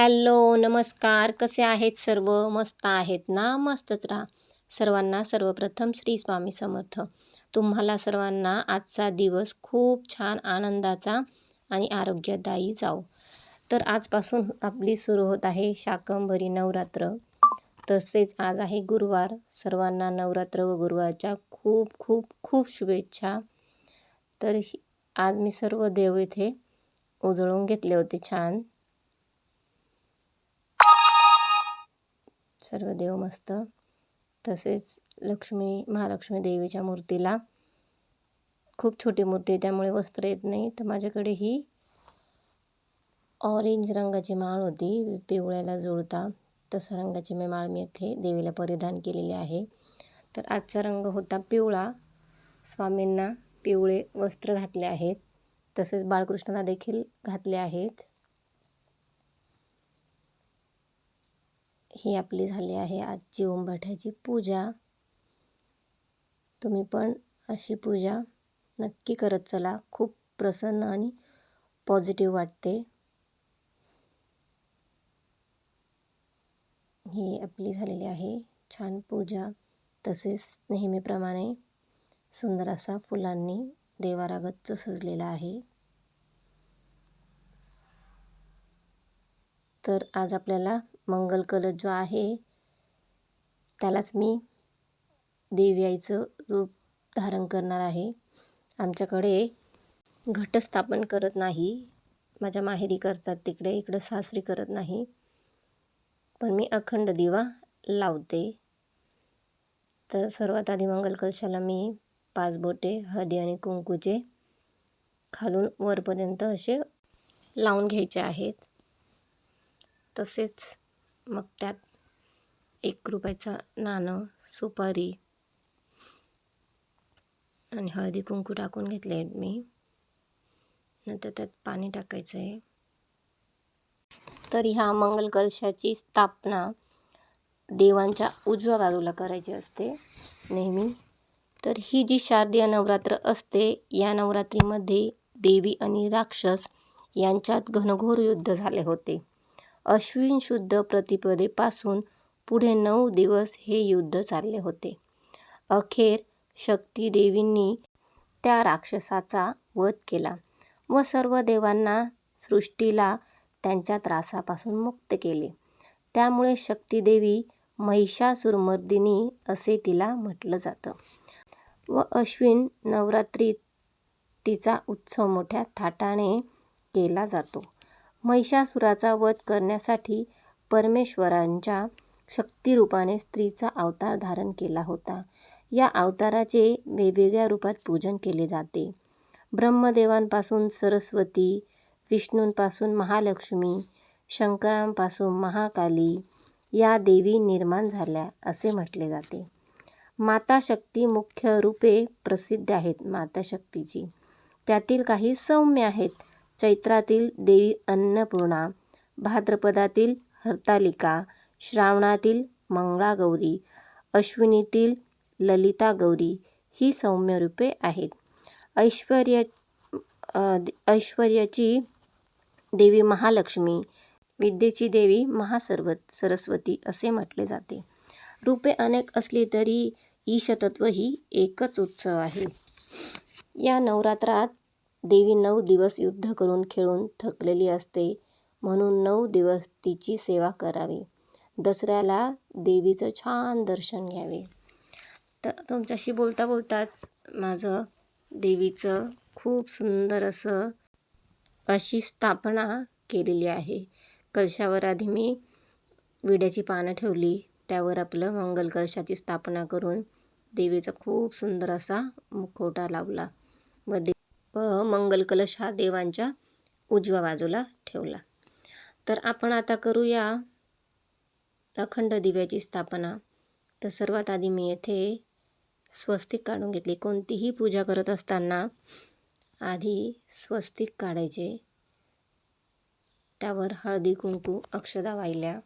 Hello नमस्कार. कसे आहेत सर्व? मस्त आहेत ना? मस्तच राहा. सर्वांना सर्वप्रथम श्री स्वामी समर्थ. तुम्हाला सर्वांना आजचा दिवस खूप छान आनंदाचा आणि आरोग्यदायी जाओ तर आजपासून आपली सुरू होत आहे शाकंभरी नवरात्र. तसेच आज आहे गुरुवार. सर्वांना नवरात्र व गुरुवारच्या खूप खूप खूप शुभेच्छा. तर ही- आज मी सर्व देव इथे उजळून घेतले होते छान. सर्व देव मस्त. तसेच लक्ष्मी महालक्ष्मी देवीच्या मूर्तीला खूप छोटी मूर्ती आहे त्यामुळे वस्त्र येत नाही. तर माझ्याकडे ही ऑरेंज रंगाची माळ होती पिवळ्याला जुळता. तसा रंगाची मी माळ मी येथे देवीला परिधान केलेली आहे. तर आजचा रंग होता पिवळा. स्वामींना पिवळे वस्त्र घातले आहेत. तसेच बाळकृष्णाला देखील घातले आहेत. ही आपली झाली आहे आजची ओंबाठ्याची पूजा. तुम्ही पण अशी पूजा नक्की करत चला. खूप प्रसन्न आणि पॉझिटिव्ह वाटते. ही आपली झालेली आहे छान पूजा. तसेच नेहमीप्रमाणे सुंदर असा फुलांनी देवारागतचं सजलेला आहे. तर आज आपल्याला मंगल कलश जो आहे त्यालाच मी देवी आईचं रूप धारण करणार आहे. आमच्याकडे घटस्थापन करत नाही. माझ्या माहेरी करतात तिकडे इकडं सासरी करत नाही. पण मी अखंड दिवा लावते. तर सर्वात आधी मंगल कलशाला मी पाच बोटे हळदी आणि कुंकूचे खालून वरपर्यंत असे लावून घ्यायचे आहेत. तसेच मग त्यात एक रुपयाचा नाणं सुपारी आणि हळदी कुंकू टाकून घेतले आहेत मी. नंतर त्यात पाणी टाकायचं आहे तर ह्या मंगल कलशाची स्थापना देवांच्या उजव्या बाजूला करायची असते नेहमी. तर ही जी शारदीय नवरात्र असते या नवरात्रीमध्ये देवी आणि राक्षस यांच्यात घनघोर युद्ध झाले होते. अश्विन शुद्ध प्रतिपदेपासून पुढे नऊ दिवस हे युद्ध चालले होते. अखेर शक्ती देवींनी त्या राक्षसाचा वध केला व सर्व देवांना सृष्टीला त्यांच्या त्रासापासून मुक्त केले. त्यामुळे शक्तीदेवी महिषासुरमर्दिनी असे तिला म्हटलं जातं. व अश्विन नवरात्रीत तिचा उत्सव मोठ्या थाटाने केला जातो. महिषासुराचा वध करण्यासाठी परमेश्वरांच्या शक्तिरूपाने स्त्रीचा अवतार धारण केला होता. या अवताराचे वेगवेगळ्या रूपात पूजन केले जाते. ब्रह्मदेवांपासून सरस्वती विष्णूंपासून महालक्ष्मी शंकरांपासून महाकाली या देवी निर्माण झाल्या असे म्हटले जाते. माता शक्ती मुख्य रूपे प्रसिद्ध आहेत माता शक्तीची. त्यातील काही सौम्य आहेत. चैत्रातील देवी अन्नपूर्णा भाद्रपदातील हरतालिका श्रावणातील मंगळागौरी अश्विनीतील ललिता गौरी ही सौम्य रूपे आहेत. ऐश्वर्या ऐश्वर्याची देवी महालक्ष्मी विद्येची देवी महासर्व सरस्वती असे म्हटले जाते. रूपे अनेक असली तरी ईशतत्व ही एकच उत्सव आहे. या नवरात्रात देवी नऊ दिवस युद्ध करून खेळून थकलेली असते म्हणून नऊ दिवस तिची सेवा करावी. दसऱ्याला देवीचं छान दर्शन घ्यावे. तर तुमच्याशी बोलता बोलताच माझं देवीचं खूप सुंदर असं अशी स्थापना केलेली आहे. कलशावर आधी मी विड्याची पानं ठेवली त्यावर आपलं मंगल कलशाची स्थापना करून देवीचा खूप सुंदर असा मुखवटा लावला. व दे व मंगल कलश हा देवांच्या उजव्या बाजूला ठेवला. तर आपण आता करूया अखंड दिव्याची स्थापना. तर सर्वात आधी मी येथे स्वस्तिक काढून घेतली. कोणतीही पूजा करत असताना आधी स्वस्तिक काढायचे. त्यावर हळदी कुंकू अक्षदा वाहिल्या.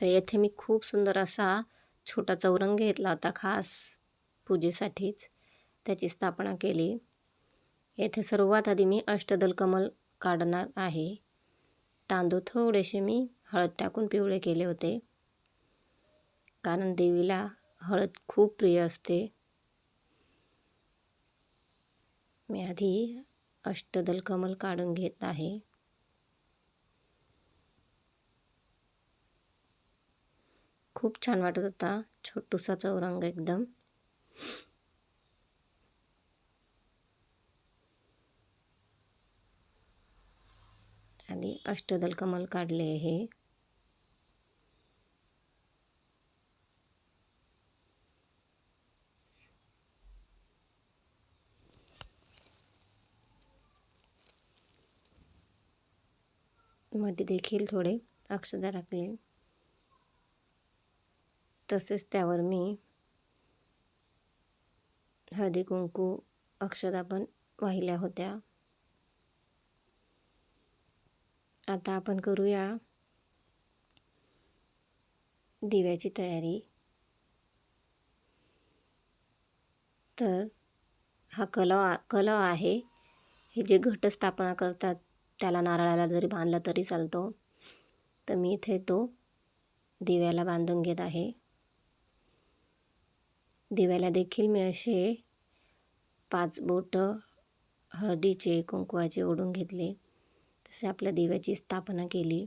तर येथे मी खूप सुंदर असा छोटा चौरंग घेतला होता खास पूजेसाठीच. त्याची स्थापना केली. येथे सर्वात आधी मी अष्टदल कमल काढणार आहे. तांदूळ थोडेसे मी हळद टाकून पिवळे केले होते. कारण देवीला हळद खूप प्रिय असते. मी आधी अष्टदल कमल काढून घेत आहे. खूप छान वाटत होता. छोटूसा चौरंग एकदम. आधी अष्टदल कमल काढले हे. मध्ये देखील थोडे अक्षदा टाकले तसेच त्यावर मी हळदी कुंकू अक्षदा पण वाहिल्या होत्या. आता आपण करूया दिव्याची तयारी. तर हा कलव कलव आहे. हे जे घटस्थापना करतात त्याला नारळाला जरी बांधला तरी चालतो. तर मी इथे तो दिव्याला बांधून घेत आहे. दिव्याला देखील मी असे पाच बोटं हळदीचे कुंकवाचे ओढून घेतले. तसे आपल्या दिव्याची स्थापना केली.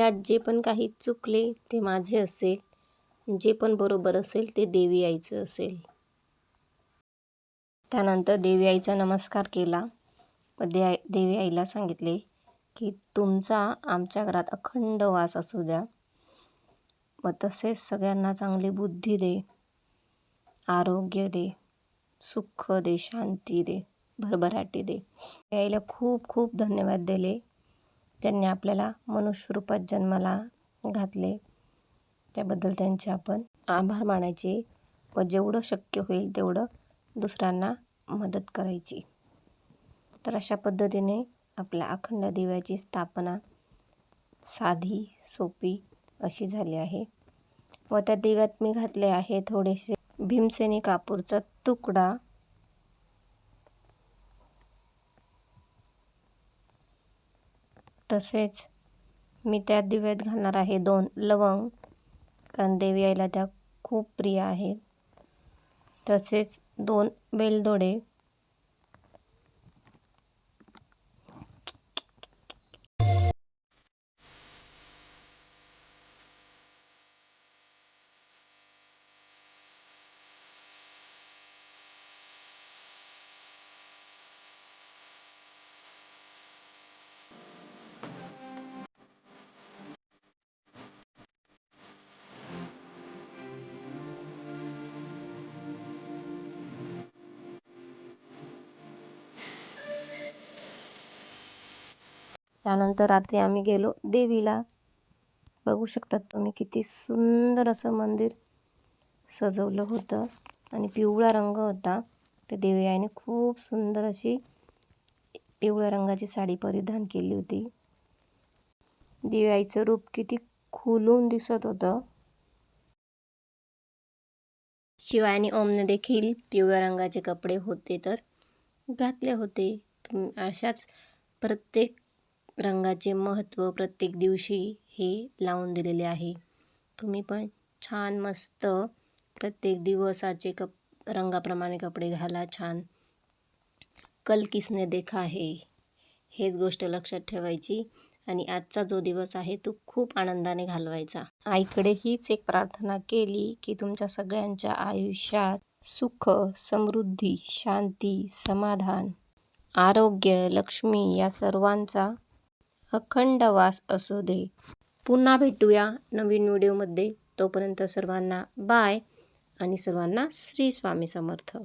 ह्यात जे पण काही चुकले ते माझे असेल. जे पण बरोबर असेल ते देवी आईचं असेल. त्यानंतर देवी आईचा नमस्कार केला. व दे देवी आईला सांगितले की तुमचा आमच्या घरात अखंड वास असू द्या. व तसेच सगळ्यांना चांगली बुद्धी दे. आरोग्य दे. सुख दे. शांती दे. भरभराटी दे. आईला खूप खूप धन्यवाद दिले. त्यांनी आपल्याला मनुष्यरूपात जन्माला घातले. त्याबद्दल त्यांचे आपण आभार मानायचे व जेवढं शक्य होईल तेवढं दुसऱ्यांना मदत करायची. तर अशा पद्धतीने आपल्या अखंड दिव्याची स्थापना साधी सोपी अशी झाली आहे. व त्या दिव्यात मी घातले आहे थोडेसे भीमसेनी कापूरचा तुकडा तसेच मी त्या दिव्यात घालणार आहे. दोन लवंग. कारण देवी आईला त्या खूप प्रिय आहेत. तसेच दोन वेलदोडे. त्यानंतर रात्री आम्ही गेलो. देवीला बघू शकतात तुम्ही किती सुंदर असं मंदिर सजवलं होतं आणि पिवळा रंग होता. ते देवी आईने खूप सुंदर अशी पिवळ्या रंगाची साडी परिधान केली होती. दिव्याईचं रूप किती खुलून दिसत होतं. शिवाय आणि ओमने देखील पिवळ्या रंगाचे कपडे होते तर घातले होते. अशाच प्रत्येक रंगाचे महत्त्व प्रत्येक दिवशी हे लावून दिलेले आहे. तुम्ही पण छान मस्त प्रत्येक दिवसाचे कप रंगाप्रमाणे कपडे घाला छान कल किसने देखा आहे. हेच गोष्ट लक्षात ठेवायची आणि आजचा जो दिवस आहे तो खूप आनंदाने घालवायचा. आईकडे हीच एक प्रार्थना केली की तुमच्या सगळ्यांच्या आयुष्यात सुख समृद्धी शांती समाधान आरोग्य लक्ष्मी या सर्वांचा अखंड वास असू दे. पुन्हा भेटूया नवीन व्हिडिओमध्ये. तोपर्यंत सर्वांना बाय आणि सर्वांना श्री स्वामी समर्थ.